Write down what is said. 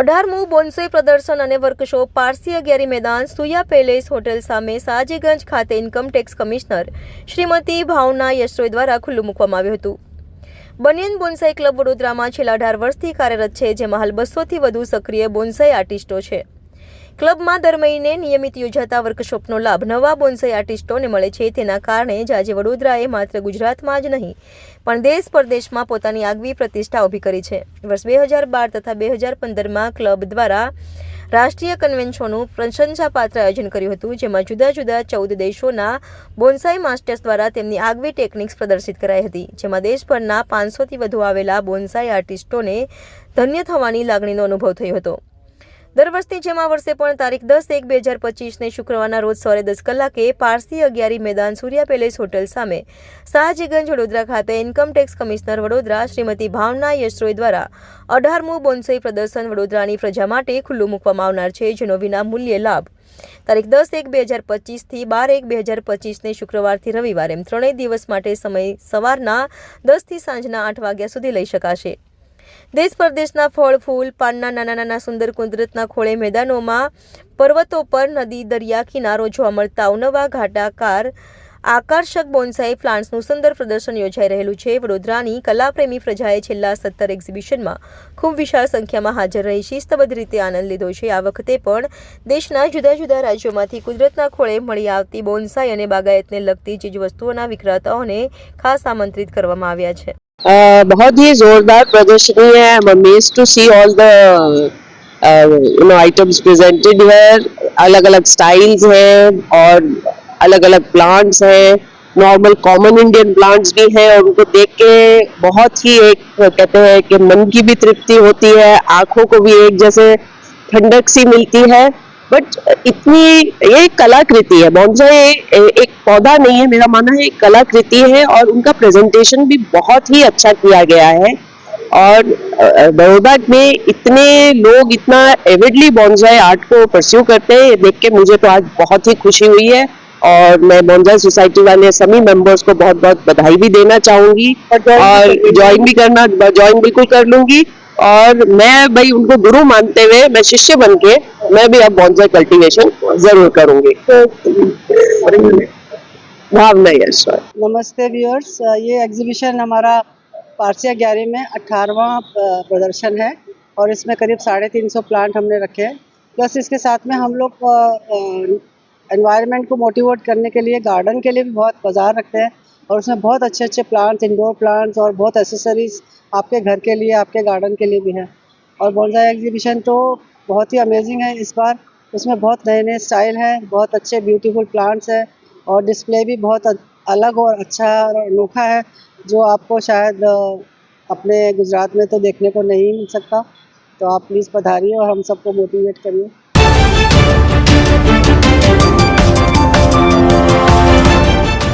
અઢારમું બોન્સોઈ પ્રદર્શન અને વર્કશોપ પારસી અગિયારી મેદાન સુયા પેલેસ હોટેલ સામે સાજીગંજ ખાતે ઇન્કમ કમિશનર શ્રીમતી ભાવના યશરોય દ્વારા ખુલ્લું મૂકવામાં આવ્યું હતું. બનિયન બોન્સાઈ ક્લબ વડોદરામાં છેલ્લા અઢાર વર્ષથી કાર્યરત છે, જેમાં હાલ બસોથી વધુ સક્રિય બોન્સાઈ આર્ટિસ્ટો છે. ક્લબમાં દર મહિને નિયમિત યોજાતા વર્કશોપનો લાભ નવા બોન્સાઈ આર્ટિસ્ટોને મળે છે. તેના કારણે જ આજે વડોદરાએ માત્ર ગુજરાતમાં જ નહીં, પણ દેશ પરદેશમાં પોતાની આગવી પ્રતિષ્ઠા ઊભી કરી છે. વર્ષ બે હજાર બાર તથા બે હજાર પંદરમાં ક્લબ દ્વારા રાષ્ટ્રીય કન્વેન્શનનું પ્રશંસાપાત્ર આયોજન કર્યું હતું, જેમાં જુદા જુદા ચૌદ દેશોના બોન્સાઈ માસ્ટર્સ દ્વારા તેમની આગવી ટેકનિક્સ પ્રદર્શિત કરાઈ હતી, જેમાં દેશભરના પાંચસોથી વધુ આવેલા બોન્સાઈ આર્ટિસ્ટોને ધન્ય થવાની લાગણીનો અનુભવ થયો હતો. દર વર્ષની જેમ આ વર્ષે પણ તારીખ દસ એક બે હજાર પચીસને શુક્રવારના રોજ સવારે દસ કલાકે પારસી અગિયારી મેદાન સૂર્યા પેલેસ હોટેલ સામે શાહજીગંજ વડોદરા ખાતે income tax commissioner Vadodara Shrimati Bhavana Yashroy દ્વારા અઢારમું બોન્સઈ પ્રદર્શન વડોદરાની પ્રજા માટે ખુલ્લું મૂકવામાં આવનાર છે, જેનો વિનામૂલ્યે લાભ. તારીખ દસ એક બે હજાર પચીસથી બાર એક બે હજાર પચીસને શુક્રવારથી રવિવાર એમ ત્રણેય દિવસ માટે સમય સવારના દસથી સાંજના આઠ વાગ્યા સુધી લઈ શકાશે. દેશ પરદેશના ફળ, ફૂલ, પાનના નાના નાના સુંદર કુદરતના ખોળે મેદાનોમાં પર્વતો પર નદી, દરિયા કિનારો જોવા મળતા અવનવા ઘાટાકાર આકર્ષક બોન્સાઈ પ્લાન્ટ્સનું સુંદર પ્રદર્શન યોજાઈ રહેલું છે. વડોદરાની કલાપ્રેમી પ્રજાએ છેલ્લા સત્તર એક્ઝિબિશનમાં ખૂબ વિશાળ સંખ્યામાં હાજર રહી શિસ્તબદ્ધ રીતે આનંદ લીધો છે. આ વખતે પણ દેશના જુદા જુદા રાજ્યોમાંથી કુદરતના ખોળે મળી આવતી બોન્સાઈ અને બાગાયતને લગતી ચીજવસ્તુઓના વિક્રેતાઓને ખાસ આમંત્રિત કરવામાં આવ્યા છે. बहुत ही जोरदार प्रदर्शनी है। Am amazed to see all the you know items presented here अलग अलग स्टाइल्स हैं और अलग अलग प्लांट्स हैं। नॉर्मल कॉमन इंडियन प्लांट्स भी हैं और उनको देख के बहुत ही एक, कहते हैं कि मन की भी तृप्ति होती है। आँखों को भी एक जैसे ठंडक सी मिलती है। बट इतनी ये कलाकृति है। बॉन्साई एक पौधा नहीं है मेरा मानना है एक कलाकृति है और उनका प्रेजेंटेशन भी बहुत ही अच्छा किया गया है। और बड़ौदा में इतने लोग इतना एविडली बॉन्साई आर्ट को परस्यू करते हैं ये देख के मुझे तो आज बहुत ही खुशी हुई है। और मैं बॉन्साई सोसाइटी वाले सभी मेंबर्स को बहुत बहुत बधाई भी देना चाहूँगी। और ज्वाइन भी करना ज्वाइन बिल्कुल कर लूँगी। और मैं भाई उनको गुरु मानते हुए मैं शिष्य बन के मैं भी अब बॉन्साई कल्टीवेशन ज़रूर करूँगी। नमस्ते व्यूअर्स ये एग्जीबिशन हमारा पारसिया ग्यारह में अठारवा प्रदर्शन है और इसमें करीब साढ़े तीन सौ प्लांट हमने रखे हैं। प्लस इसके साथ में हम लोग एनवायरनमेंट को मोटिवेट करने के लिए गार्डन के लिए भी बहुत बाज़ार रखते हैं और उसमें बहुत अच्छे अच्छे प्लांट्स इंडोर प्लांट्स और बहुत एसेसरीज आपके घर के लिए, आपके गार्डन के लिए भी हैं। और बॉन्साई एग्जीबिशन तो बहुत ही अमेजिंग है इस बार। उसमें बहुत नए नए स्टाइल हैं, बहुत अच्छे ब्यूटीफुल प्लांट्स हैं और डिस्प्ले भी बहुत अलग और अच्छा और अनोखा है, जो आपको शायद अपने गुजरात में तो देखने को नहीं मिल सकता। तो आप प्लीज़ पधारिए और हम सबको मोटिवेट करिए।